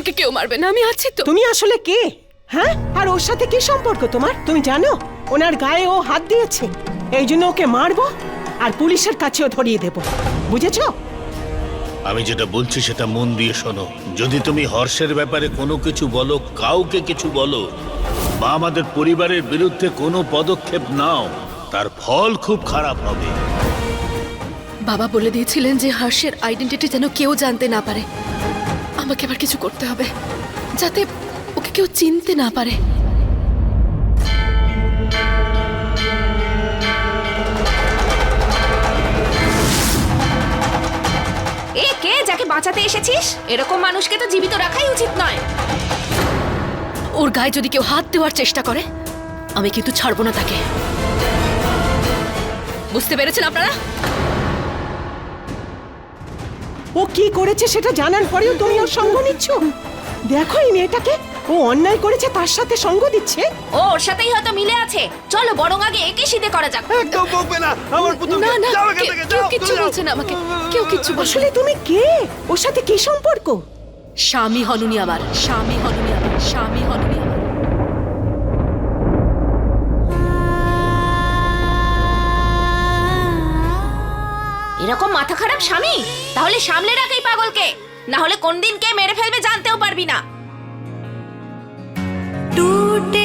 আর তোমাকে কেউ মারবে না আমি আছি তো। তুমি আসলে কে? হ্যাঁ? আর ওর সাথে কি সম্পর্ক তোমার? তুমি জানো ওনার গায়ে ও হাত দিয়েছে। এই জন্য ওকে মারবো আর পুলিশের কাছেও ধরিয়ে দেব। বুঝেছ? আমি যেটা বলছি সেটা মন দিয়ে শোনো। যদি তুমি হর্ষের ব্যাপারে কোনো কিছু বলো কাউকে কিছু বলো বা আমাদের পরিবারের বিরুদ্ধে কোনো পদক্ষেপ নাও তার ফল খুব খারাপ হবে। বাবা বলে দিয়েছিলেন যে হর্ষের আইডেন্টিটি যেন কেউ জানতে না পারে। আমাকে আবার কিছু করতে হবে যাতে ওকে কেউ চিনতে না পারে। এ কে যাকে বাঁচাতে এসেছিস? এরকম মানুষকে তো জীবিত রাখাই উচিত নয়। ওর গায়ে যদি কেউ হাত দেওয়ার চেষ্টা করে আমি কিন্তু ছাড়বো না তাকে। বুঝতে পেরেছেন আপনারা? ও কি করেছে সেটা জানার পরেও তুমি ওর সঙ্গ নিচ্ছ? দেখো এই মেয়েটাকে। ও অন্যায় করেছে তার সাথে সঙ্গ দিচ্ছে। ও ওর সাথেই হয়তো মিলে আছে। চলো বরং আগে একে সিধে করা যাক। একদম বকবে না। আমার পুতুল না না যাও এখান থেকে কেউ যাও কিচ্ছু চলে যাও। বলছে না আমাকে। কেউ কিচ্ছু বলছে আসলে তুমি কে? ওর সাথে কি সম্পর্ক? স্বামী হনুনি আমার স্বামী হনুনি আমার স্বামী হনুনি আমার। এরকম মাথা খারাপ স্বামী? তাহলে সামলে রাখ এই পাগলকে। না হলে কোন দিন কে মেরে ফেলবে জানতেও পারবি না। टूटे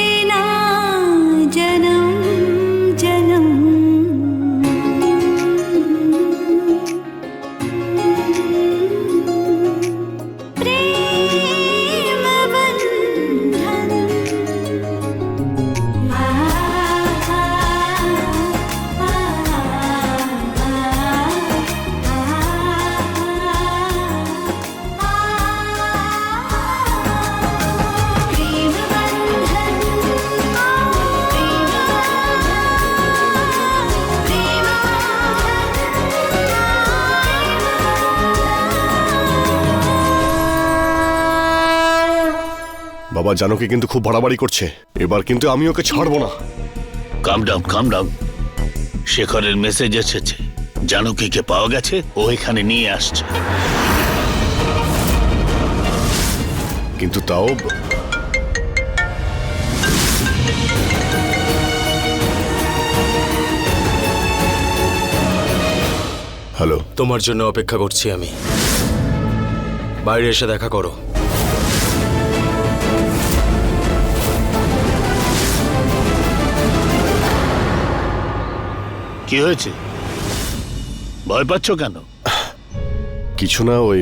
জানকি কিন্তু খুব বাড়াবাড়ি করছে। এবার কিন্তু আমি ওকে ছাড়বো না। কাম ডাউন কাম ডাউন শেখরের মেসেজ এসেছে। জানকীকে পাওয়া গেছে ও এখানে নিয়ে আসছে। কিন্তু তাও হ্যালো তোমার জন্য অপেক্ষা করছি আমি। বাইরে এসে দেখা করো। কি হয়েছে? ভয় পাচ্ছ কেন? কিছু না ওই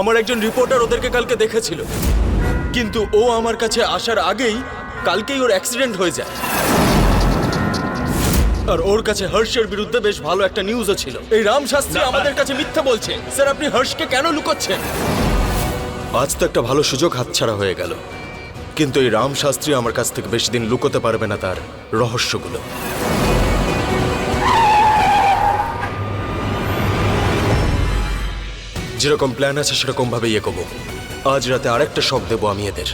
আমার একজন রিপোর্টার ওদেরকে কালকে দেখেছিল। কিন্তু ও আমার কাছে আসার আগেই কালকেই ওর অ্যাক্সিডেন্ট হয়ে যায়। আর ওর কাছে হর্ষের বিরুদ্ধে বেশ ভালো একটা নিউজও ছিল। এই রাম শাস্ত্রী আমাদের কাছে মিথ্যা বলছে। স্যার আপনি হর্ষকে কেন লুকোচ্ছেন? আজ তো একটা ভালো সুযোগ হাতছাড়া হয়ে গেল। কিন্তু এই রাম শাস্ত্রী আমার কাছ থেকে বেশি দিন লুকোতে পারবে না তার রহস্যগুলো। যেরকম প্ল্যান আছে সেরকম ভাবেই এগোবো। আজ রাতে আরেকটা শখ দেবো আমি এদের।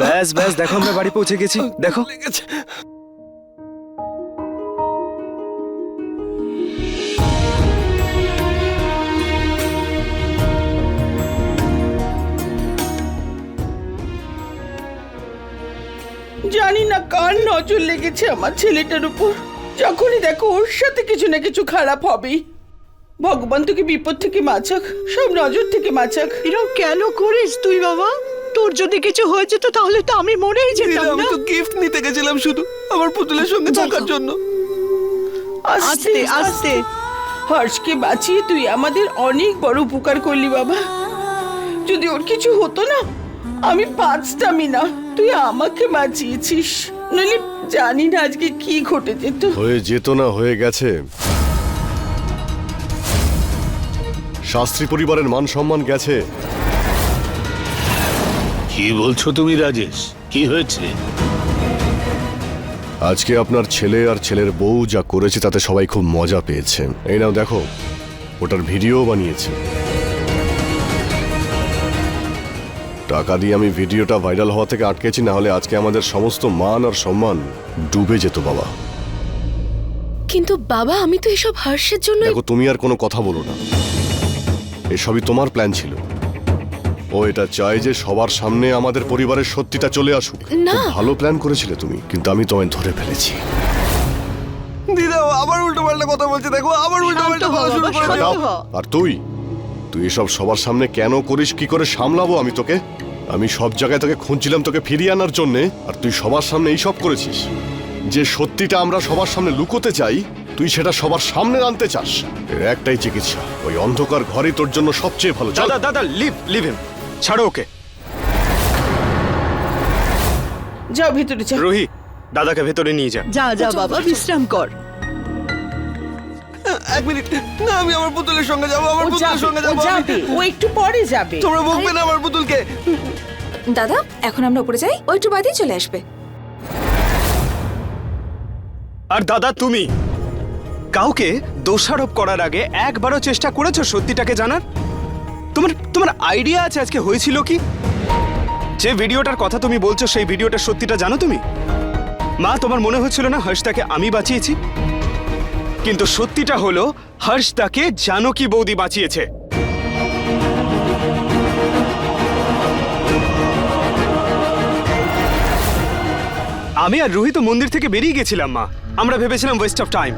ব্যাস ব্যাস দেখো আমরা বাড়ি পৌঁছে গেছি। দেখো। জানি না কার নজর লেগেছে আমার ছেলেটার উপর। যখনই দেখো ওর সাথে কিছু না কিছু খারাপ হবেই। ভগবান তোকে বিপদ থেকে বাঁচাক সব নজর থেকে বাঁচাক। এরকম কেন করিস তুই বাবা? তোর যদি কিছু হয়ে যেত তাহলে তো আমি মরেই যেতাম আমি না? তো গিফট নিতে গেছিলাম শুধু আমার পুতুলের সঙ্গে থাকার জন্য। আস্তে আস্তে হর্ষকে বাঁচিয়ে তুই আমাদের অনেক বড় উপকার করলি বাবা। যদি ওর কিছু হতো না আমি পাঁচটা মিনা তুই আমাকে বাঁচিয়েছিস। নইলে জানি না আজকে কি ঘটে যেত হয়ে যেত না হয়ে গেছে। শাস্ত্রী পরিবারের মান সম্মান গেছে। কি বলছো তুমি রাজেশ? কি হয়েছে? আজকে আপনার ছেলে আর ছেলের বউ যা করেছে তাতে সবাই খুব মজা পেয়েছে। এই নাও দেখো ওটার ভিডিও বানিয়েছে। টাকা দিয়ে আমি ভিডিওটা ভাইরাল হওয়া থেকে আটকেছি না হলে আজকে আমাদের সমস্ত মান আর সম্মান ডুবে যেত বাবা। কিন্তু বাবা আমি তো এসব হর্ষের জন্য দেখো তুমি আর কোনো কথা বলো না। এসবই তোমার প্ল্যান ছিল। ও এটা চায় যে সবার সামনে আমাদের পরিবারের সত্যিটা চলে আসুক। না। খুব ভালো প্ল্যান করেছিলে তুমি কিন্তু আমি তোমায় ধরে ফেলেছি। দিদা আবার উল্টো পাল্টা কথা বলছে দেখো আবার উল্টো পাল্টা কথা শুরু করে দাও। আর তুই? তুই এসব সবার সামনে কেন করিস কি করে সামলাবো আমি তোকে? আমি সব জায়গায় তোকে খুঁজছিলাম তোকে ফিরিয়ে আনার জন্যে আর তুই সবার সামনে এই সব করেছিস। যে সত্যিটা আমরা সবার সামনে লুকোতে চাই তুই সেটা সবার সামনে আনতে চাস। এর একটাই চিকিৎসা। ওই অন্ধকার ঘরে তোর জন্য সবচেয়ে ভালো। দাদা দাদা লিভ লিভ হিম ছাড়ো ওকে। যাও ভিতরে যাও। রোহি দাদাকে ভেতরে নিয়ে যা। যা যা বাবা বিশ্রাম কর। এক মিনিট। না আমি আমার পুতুলের সঙ্গে যাব আমার পুতুলের সঙ্গে যাব যাবে ও একটু পরে যাবে। তোমরা বকবে না আমার পুতুলকে। দাদা এখন আমরা উপরে যাই ও একটু বাদেই চলে আসবে। আর দাদা তুমি? কাউকে দোষারোপ করার আগে একবারও চেষ্টা করেছ সত্যিটাকে জানার? তোমার তোমার আইডিয়া আছে আজকে হয়েছিল কি? যে ভিডিওটার কথা তুমি বলছো, সেই ভিডিওটার সত্যিটা জানো তুমি? মা, তোমার মনে হচ্ছিল না হর্ষটাকে আমি বাঁচিয়েছি? কিন্তু সত্যিটা হলো হর্ষ তাকে জানকী বৌদি বাঁচিয়েছে? আমি আর রোহিত মন্দির থেকে বেরিয়ে গেছিলাম, মা। আমরা ভেবেছিলাম ওয়েস্ট অফ টাইম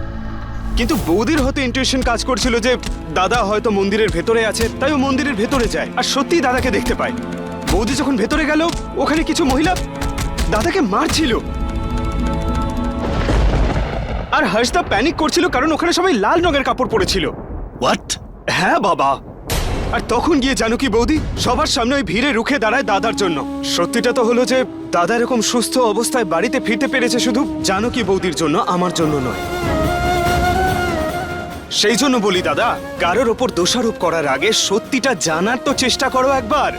কিন্তু বৌদির হয়তো ইন্টুইশন কাজ করছিল যে দাদা হয়তো মন্দিরের ভেতরে আছে তাই ও মন্দিরের ভেতরে যায়। আর সত্যিই দাদাকে দেখতে পায়। বৌদি যখন ভেতরে গেল ওখানে কিছু মহিলা দাদাকে মারছিল। আর হর্ষদা প্যানিক করছিল কারণ ওখানে সবাই লাল রঙের কাপড় পরেছিল। হোয়াট হ্যাঁ বাবা। আর তখন গিয়ে জানুকি বৌদি? সবার সামনে ওই ভিড়ে রুখে দাঁড়ায় দাদার জন্য। সত্যিটা তো হলো যে দাদা এরকম সুস্থ অবস্থায় বাড়িতে ফিরতে পেরেছে শুধু জানকী বৌদির জন্য আমার জন্য নয়। সেই জন্য বলি, দাদা, কারোর ওপর দোষারোপ করার আগে সত্যিটা জানার তো চেষ্টা করো একবার।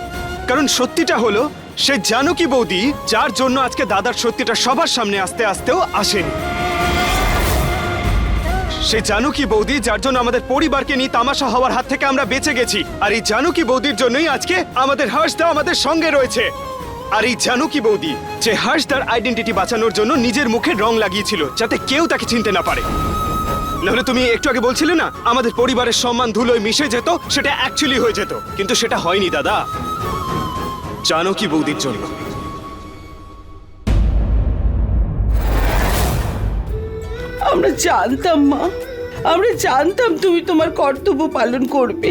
কারণ সত্যিটা হলো, সে জানকী বৌদি, যার জন্য আজকে দাদার সত্যিটা সবার সামনে আসতে আসতেও আসেনি। সে জানুকি বৌদি, যার জন্য আমাদের পরিবারকে নিয়ে তামাশা হওয়ার হাত থেকে আমরা বেঁচে গেছি। আর এই জানুকি বৌদির জন্যই আজকে আমাদের হর্ষদা আমাদের সঙ্গে রয়েছে। আর এই জানুকি বৌদি, যে হর্ষদার আইডেন্টিটি বাঁচানোর জন্য নিজের মুখে রং লাগিয়েছিল, যাতে কেউ তাকে চিনতে না পারে। নাহলে তুমি একটু আগে বলছিলে না, আমাদের পরিবারের সম্মান ধুলোয় মিশে যেত, সেটা অ্যাকচুয়ালি হয়ে যেত। কিন্তু সেটা হয়নি, দাদা। জানকী বৌদির জন্য? আমরা জানতাম, মা। আমরা জানতাম তুমি তোমার কর্তব্য পালন করবে।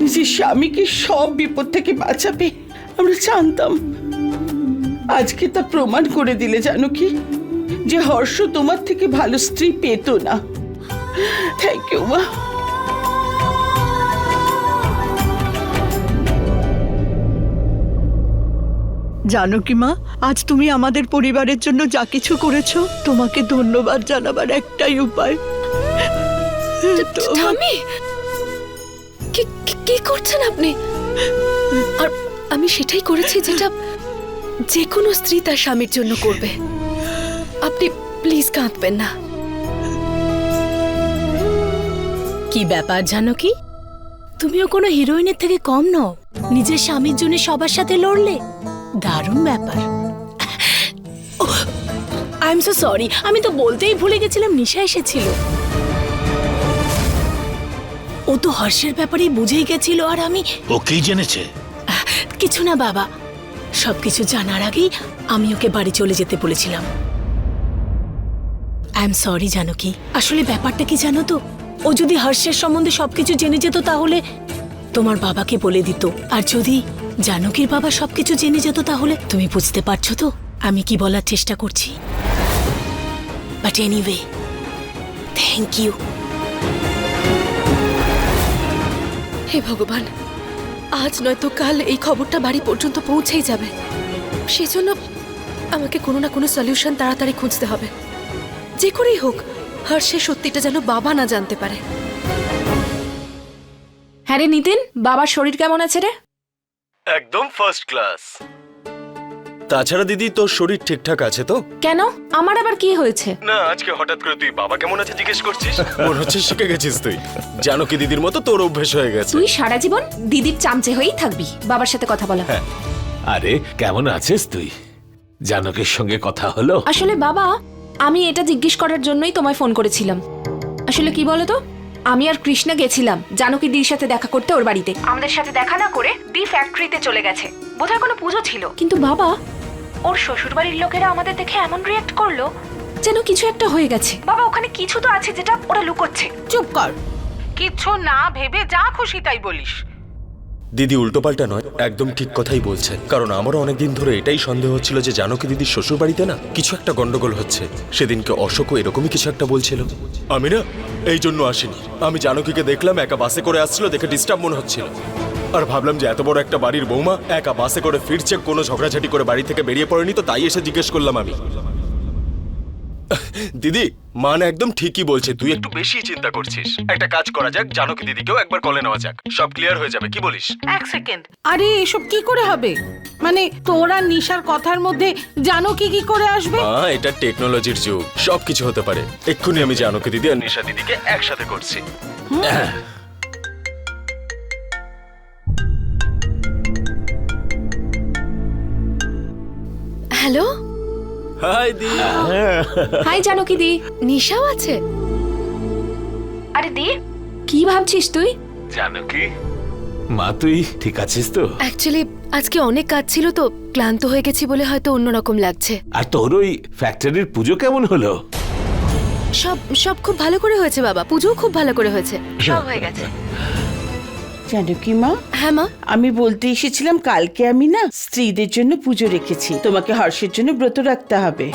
নিজের স্বামীকে সব বিপদ থেকে বাঁচাবে, আমরা জানতাম। আজকে তা প্রমাণ করে দিলে, জানো কি? যে হর্ষ তোমার থেকে ভালো স্ত্রী পেত না। থ্যাংক ইউ মা জানো কি মা? আজ তুমি আমাদের পরিবারের জন্য যা কিছু করেছ তোমাকে ধন্যবাদ জানাবার একটাই উপায়। কি- কি করছেন আপনি? আর আমি সেটাই করেছি যেটা যে কোনো স্ত্রী তার স্বামীর জন্য করবে। আপনি প্লিজ কাঁদবেন না। কি ব্যাপার জানো কি? তুমিও কোনো হিরোইনের থেকে কম নও। নিজের স্বামীর জন্য সবার সাথে লড়লে দারুণ ব্যাপার। আই এম সো সরি আমি তো বলতেই ভুলে গেছিলাম নিশা এসেছিল। ও তো হর্ষের ব্যাপারেই বুঝেই গেছিল আর আমি ও কি জেনেছে? কিছু না বাবা। সবকিছু জানার আগেই আমি ওকে বাড়ি চলে যেতে বলেছিলাম। আই এম সরি জানো কি? আসলে ব্যাপারটা কি জানো তো? ও যদি হর্ষের সম্বন্ধে সবকিছু জেনে যেত তাহলে তোমার বাবাকে বলে দিত। আর যদি জানকীর বাবা সবকিছু জেনে যেত তাহলে তুমি বুঝতে পারছ তো আমি কি বলার চেষ্টা করছি? বাট এনিওয়ে থ্যাংক ইউ হে ভগবান, আজ নয়তো কাল এই খবরটা বাড়ি পর্যন্ত পৌঁছেই যাবে। সেজন্য আমাকে কোনো না কোনো সলিউশন তাড়াতাড়ি খুঁজতে হবে। যে করেই হোক হর্ষের সত্যিটা যেন বাবা না জানতে পারে। হ্যাঁ রে নিতিন বাবার শরীর কেমন আছে রে? একদম ফার্স্ট ক্লাস তাছাড়া দিদি তোর শরীর ঠিকঠাক আছে তো? কেন? আমার আবার কি হয়েছে? না আজকে হঠাৎ করে তুই বাবা কেমন আছে জিজ্ঞেস করছিস? মনে হচ্ছে শিখে গেছিস তুই। জানো কি দিদির মতো তোর অভ্যেস হয়ে গেছে। তুই সারা জীবন দিদির চামচে হয়েই থাকবি। বাবার সাথে কথা বলা। আরে কেমন আছিস তুই? জানকের সঙ্গে কথা হলো? আসলে বাবা আমি এটা জিজ্ঞেস করার জন্যই তোমায় ফোন করেছিলাম। আসলে কি বলো তো আমি আর কৃষ্ণা গেছিলাম জানকী দির সাথে দেখা করতে ওর বাড়িতে। আমাদের সাথে দেখা না করে দি ফ্যাক্টরিতে চলে গেছে। বোধহয় কোনো পুজো ছিল। কিন্তু বাবা ওর শ্বশুর বাড়ির লোকেরা আমাদের দেখে এমন রিয়াক্ট করল। যেন কিছু একটা হয়ে গেছে। বাবা ওখানে কিছু তো আছে যেটা ওরা লুকোচ্ছে। চুপ কর। কিচ্ছু না ভেবে যা খুশি তাই বলিস। দিদি উল্টোপাল্টা নয়, একদম ঠিক কথাই বলছে কারণ আমারও অনেকদিন ধরে এটাই সন্দেহ হচ্ছিল যে জানো কি দিদির শ্বশুর বাড়িতে না কিছু একটা গন্ডগোল হচ্ছে। সেদিনকে অশোকও এরকমই কিছু একটা বলছিল। আমি না এই জন্য আসিনি। আমি জানকীকে দেখলাম একা বাসে করে আসছিল, দেখে ডিস্টার্ব মনে হচ্ছিল। আর ভাবলাম যে এত বড় একটা বাড়ির বৌমা একা বাসে করে ফিরছে, কোনো ঝগড়াঝাটি করে বাড়ি থেকে বেরিয়ে পড়েনি তো তাই এসে জিজ্ঞেস করলাম আমি। দিদি মান একদম ঠিকই বলছে। তুই একটু বেশি চিন্তা করছিস। একটা কাজ করা যাক জানকী দিদিকেও একবার কলে নেওয়া যাক। সব ক্লিয়ার হয়ে যাবে কি বলিস? এক সেকেন্ড। আরে এসব কি করে হবে? মানে তোরা নিশার কথার মধ্যে জানো কি কি করে আসবে? মা এটা টেকনোলজির যুগ। সবকিছু হতে পারে। এক্ষুনি আমি জানকী দিদি আর নিশা দিদিকে একসাথে করছি। হ্যালো? হাই দি। হাই জানকী দি নিশাও আছে? আরে দি। কি ভাবছিস তুই? জানো কি মা তুই ঠিক আছিস তো? অ্যাকচুয়ালি আজকে অনেক কাজ ছিল তো ক্লান্ত হয়ে গেছি বলে হয়তো অন্যরকম লাগছে। আর তোর ওই ফ্যাক্টরির পুজো কেমন হলো? সব সব খুব ভালো করে হয়েছে বাবা পুজো খুব ভালো করে হয়েছে। সব হয়ে গেছে। জানো কি মা? হ্যাঁ মা। আমি বলতে এসেছিলাম কালকে আমি না স্ত্রীদের জন্য পুজো রেখেছি। তোমাকে হর্ষের জন্য ব্রত রাখতে হবে।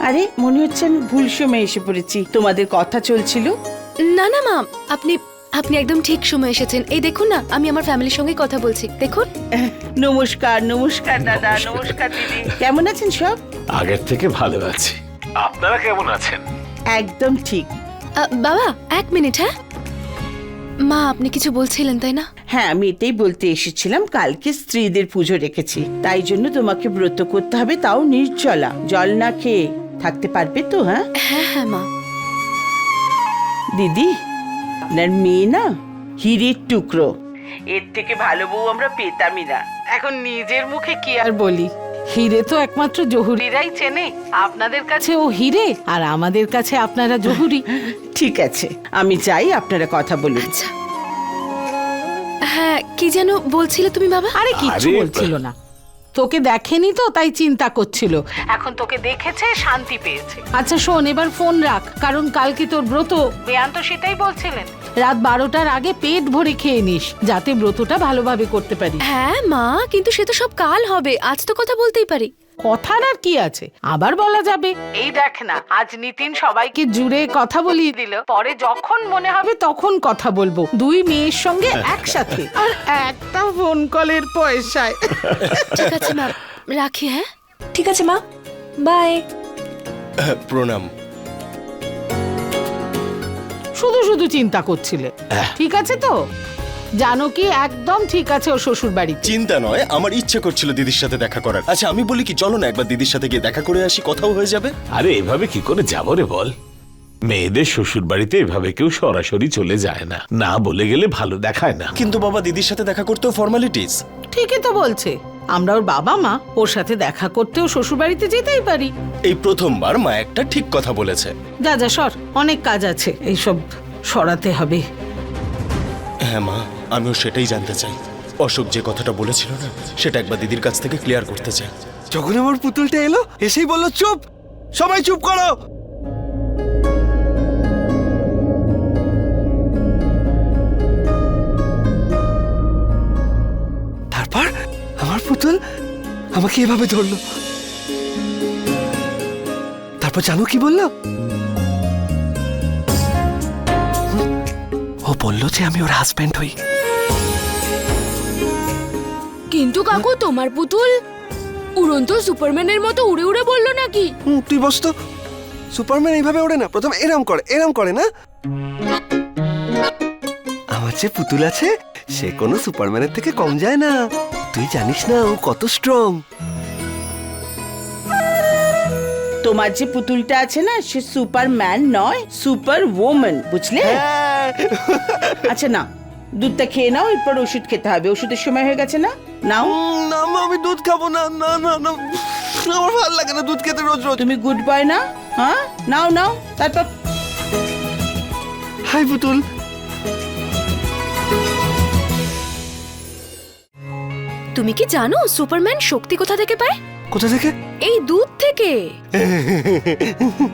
আরে মনে হচ্ছে আমি ভুল সময় এসে পড়েছি। তোমাদের কথা চলছিল? না না মা আপনি আপনি একদম ঠিক সময় এসেছেন। এই দেখুন না আমি আমার ফ্যামিলির সঙ্গে কথা বলছি। দেখুন। নমস্কার নমস্কার দাদা নমস্কার দিদি। কেমন আছেন সব? আগের থেকে ভালো আছি। আপনারা কেমন আছেন? একদম ঠিক। আ, বাবা এক মিনিট হ্যাঁ? মা আপনি কিছু বলছিলেন তাই না? হ্যাঁ আমি এটাই বলতে এসেছিলাম কালকে স্ত্রীদের পুজো রেখেছি। তাই জন্য তোমাকে ব্রত করতে হবে তাও নির্জলা। জল না খেয়ে থাকতে পারবে তো হ্যাঁ? হ্যাঁ হ্যাঁ মা। দিদি আপনার মেয়ে না হিরের টুকরো। এর থেকে ভালো বউ আমরা পেতামই না। এখন নিজের মুখে কি আর বলি? হিরে তো একমাত্র জহুরিরাই চেনে আপনাদের কাছে ও হিরে আর আমাদের কাছে আপনারা জহুরি। ঠিক আছে আমি চাই আপনারা কথা বলুন। আচ্ছা। হ্যাঁ কি যেন বলছিলে তুমি বাবা? আরে কিচ্ছু আরে, বলছিল না। তোকে দেখেনি তো তাই চিন্তা করছিল। এখন তোকে দেখেছে শান্তি পেয়েছে। আচ্ছা শোন এবার ফোন রাখ কারণ কালকে তোর ব্রত। বেয়ান তো সেটাই বলছিলেন। রাত বারোটার আগে পেট ভরে খেয়ে নিস যাতে ব্রতটা ভালোভাবে করতে পারি হ্যাঁ মা কিন্তু সে তো সব কাল হবে আজ তো কথা বলতেই পারি। কথার আর কি আছে? আবার বলা যাবে। এই দেখ না আজ নিতিন সবাইকে জুড়ে কথা বলিয়ে দিল। পরে যখন মনে হবে তখন কথা বলব। দুই মেয়ের সঙ্গে একসাথে। আর একটা ফোন কলের পয়সায়। ঠিক আছে মা। রাখি হ্যাঁ? ঠিক আছে মা। বাই প্রণাম। শুধু শুধু চিন্তা করছিলে। ঠিক আছে তো? জানো কি? একদম ঠিক আছে ও শ্বশুর বাড়িতে চিন্তা নয় আমার ইচ্ছে করছিল দিদির সাথে দেখা করার। আচ্ছা আমি বলি কি চলো না একবার দিদির সাথে গিয়ে দেখা করে আসি কথাও হয়ে যাবে। আরে এভাবে কি করে যাব রে বল? মেয়েদের শ্বশুর বাড়িতে এভাবে কেউ সরাসরি চলে যায় না। না বলে গেলে ভালো দেখায় না। কিন্তু বাবা দিদির সাথে দেখা করতেও ফর্মালিটিস ঠিকই তো বলছে। আমরা ওর বাবা মা ওর সাথে দেখা করতেও শ্বশুর বাড়িতে যেতেই পারি। এই প্রথমবার মা একটা ঠিক কথা বলেছে। যা যা সর অনেক কাজ আছে এইসব সরাতে হবে। হ্যাঁ মা। আমিও সেটাই জানতে চাই। অশোক যে কথাটা বলেছিল না, সেটা একবার দিদির কাছ থেকে ক্লিয়ার করতে চাই। যখন আমার পুতুলটা এলো, এসেই বলল, চুপ! সবাই চুপ করো! তারপর আমার পুতুল আমাকে এভাবে ধরলো। তারপর জানো কি বলল? ও বলল যে আমি ওর হাজব্যান্ড হই। কিন্তু কাকু তোমার পুতুল? উড়ন্ত সুপারম্যানের মতো উড়ে উড়ে বলল নাকি? হুম, তুই বস তো। সুপারম্যান এইভাবে ওড়ে না। প্রথম এরম করে এরম করে না? আমার যে পুতুল আছে সে কোনো সুপারম্যানের থেকে কম যায় না। তুই জানিস না ও কত স্ট্রং তোমার যে পুতুলটা আছে না সে সুপারম্যান নয় সুপার ওম্যান বুঝলে আচ্ছা না দুধটা খেয়ে নাও এরপর ওষুধ খেতে হবে। ওষুধের সময় হয়ে গেছে না? নাও। না মা আমি দুধ খাব না না না না। আমার ভালো লাগে না দুধ খেতে রোজ রোজ। তুমি গুড বয় না? হ্যাঁ? নাও নাও তারপর। হাই পুতুল। তুমি কি জানো সুপারম্যান শক্তি কোথা থেকে পায়? কোথা থেকে? এই দুধ থেকে।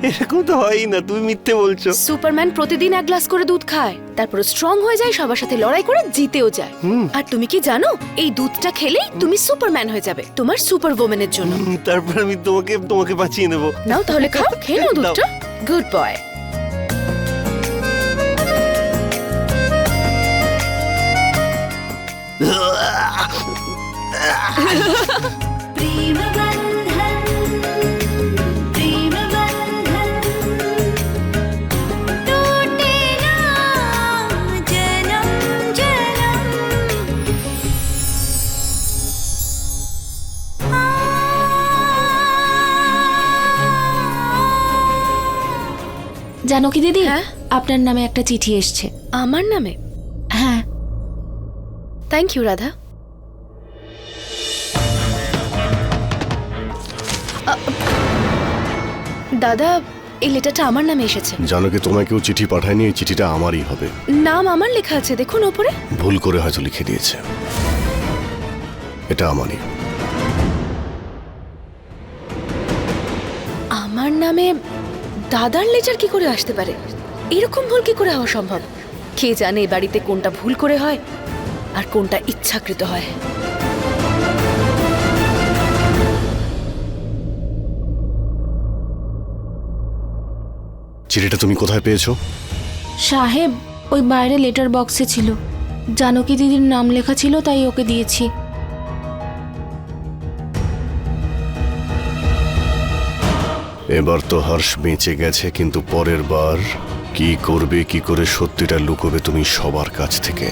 এরকম তো না তুমি মিথ্যে বলছো। সুপারম্যান প্রতিদিন এক গ্লাস করে দুধ খায় তারপর স্ট্রং হয়ে যায় সবার সাথে লড়াই করে জিতেও যায়। আর তুমি কি জানো এই দুধটা খেলেই তুমি সুপারম্যান হয়ে যাবে তোমার সুপার জন্য। তারপর আমি তোমাকে তোমাকে বাঁচিয়ে নেব। নাও তাহলে খাও খেয়ে দুধটা। গুড বয় জানো কি দিদি? হ্যাঁ? আপনার নামে একটা চিঠি এসছে। আমার নামে? হ্যাঁ। Thank you Radha. আ, দাদা এই লেটারটা আমার নামে এসেছে। জানো কি তোমায় কেউ চিঠি পাঠায়নি এই চিঠিটা আমারই হবে। নাম আমার লেখা আছে দেখুন ওপরে। ভুল করে হয়তো লিখে দিয়েছে। এটা আমারই। আমার নামে দাদার লেটার কি করে আসতে পারে? এরকম ভুল কি করে হওয়া সম্ভব? কে জানে এ বাড়িতে কোনটা ভুল করে হয় আর কোনটা ইচ্ছাকৃত হয়। চিঠিটা তুমি কোথায় পেয়েছ? সাহেব ওই বাইরে লেটার বক্সে ছিল। জানকী দিদির নাম লেখা ছিল তাই ওকে দিয়েছি। এবার তো হর্ষ বেঁচে গেছে, কিন্তু পরের বার কি করবে, কি করে সত্যিটা লুকোবে তুমি সবার কাছ থেকে?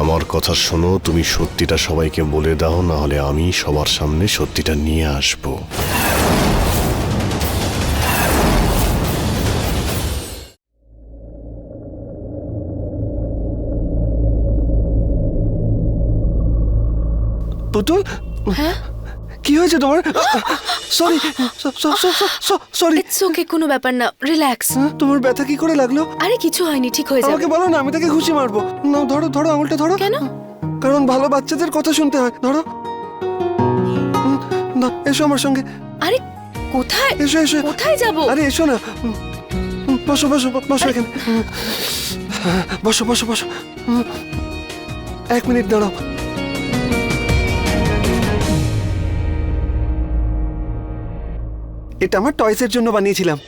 আমার কথা শোনো, তুমি সত্যিটা সবাইকে বলে দাও না হলে আমি সবার সামনে সত্যিটা নিয়ে আসব। পুতুল হ্যাঁ? কি হয়েছে তোমার? সরি সরি ইটস ওকে কোনো ব্যাপার না রিল্যাক্স তোমার ব্যথা কি করে লাগল? আরে কিছু হয়নি ঠিক হয়ে যাবে। আমাকে বলো না আমি তাকে খুশি মারবো। নাও ধরো ধরো আঙুলটা ধরো। কেন? কারণ ভালো বাচ্চাদের কথা শুনতে হয় ধরো। না এসো আমার সঙ্গে। আরে কোথায়? এসো এসো। কোথায় যাব? আরে এসো না। বসো বসো বসো এখানে। বসো বসো বসো। এক মিনিট দাঁড়াও। এটা আমার টয়সের জন্য বানিয়েছিলাম।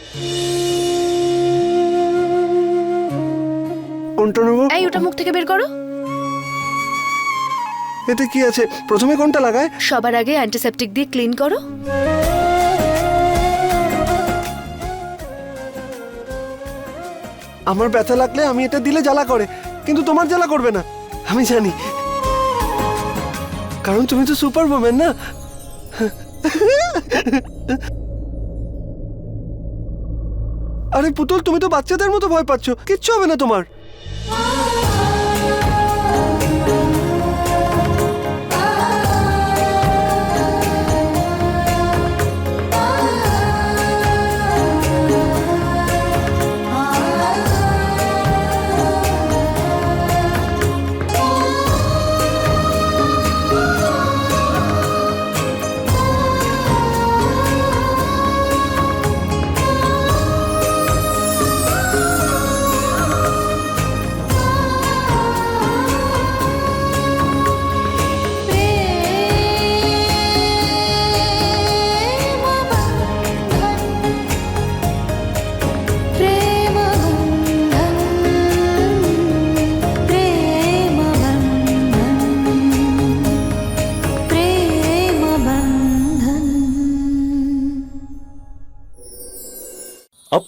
কোনটা নেব? এই ওটা মুখ থেকে বের করো। এতে কি আছে? প্রথমে কোনটা লাগায়? সবার আগে অ্যান্টিসেপটিক দিয়ে ক্লিন করো। আমার ব্যথা লাগলে আমি এটা দিলে জ্বালা করে কিন্তু তোমার জ্বালা করবে না। আমি জানি। কারণ তুমি তো সুপার ওম্যান না? আরে পুতুল তুমি তো বাচ্চাদের মতো ভয় পাচ্ছ। কিচ্ছু হবে না তোমার।